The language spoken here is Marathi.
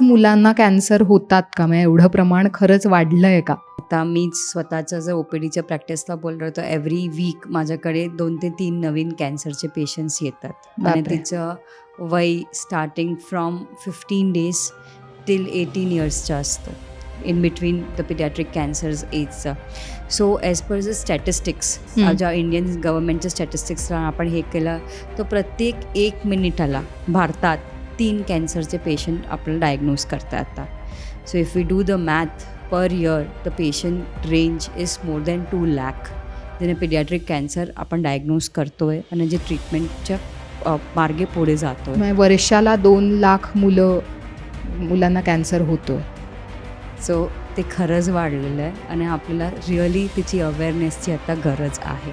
मुलांना कॅन्सर होतात का? म्हणजे एवढं प्रमाण खरंच वाढलं आहे का? आता मीच स्वतःचं जर ओ पी डीच्या प्रॅक्टिसला बोललो तर एव्हरी वीक माझ्याकडे दोन ते तीन नवीन कॅन्सरचे पेशंट्स येतात. आणि. तिचं वय starting from fifteen days till eighteen इयर्सचं असतं. In between the paediatric cancers एजचं so as per the statistics. ज्या इंडियन गव्हर्नमेंटच्या स्टॅटिस्टिक्सला आपण हे केलं तर प्रत्येक एक मिनिटाला भारतात तीन कॅन्सरचे पेशंट आपल्याला डायग्नोज करतात आता. So if we do the math per year the patient range is more than two lakh ज्याने पिडियाट्रिक कॅन्सर आपण डायग्नोज करतो आहे आणि जे ट्रीटमेंटच्या मार्गे पुढे जातो आहे म्हणजे वर्षाला दोन लाख मुलं मुलांना कॅन्सर होतोय. सो ते खरंच वाढलेलं आहे आणि आपल्याला रिअली त्याची अवेअरनेसची आता गरज आहे.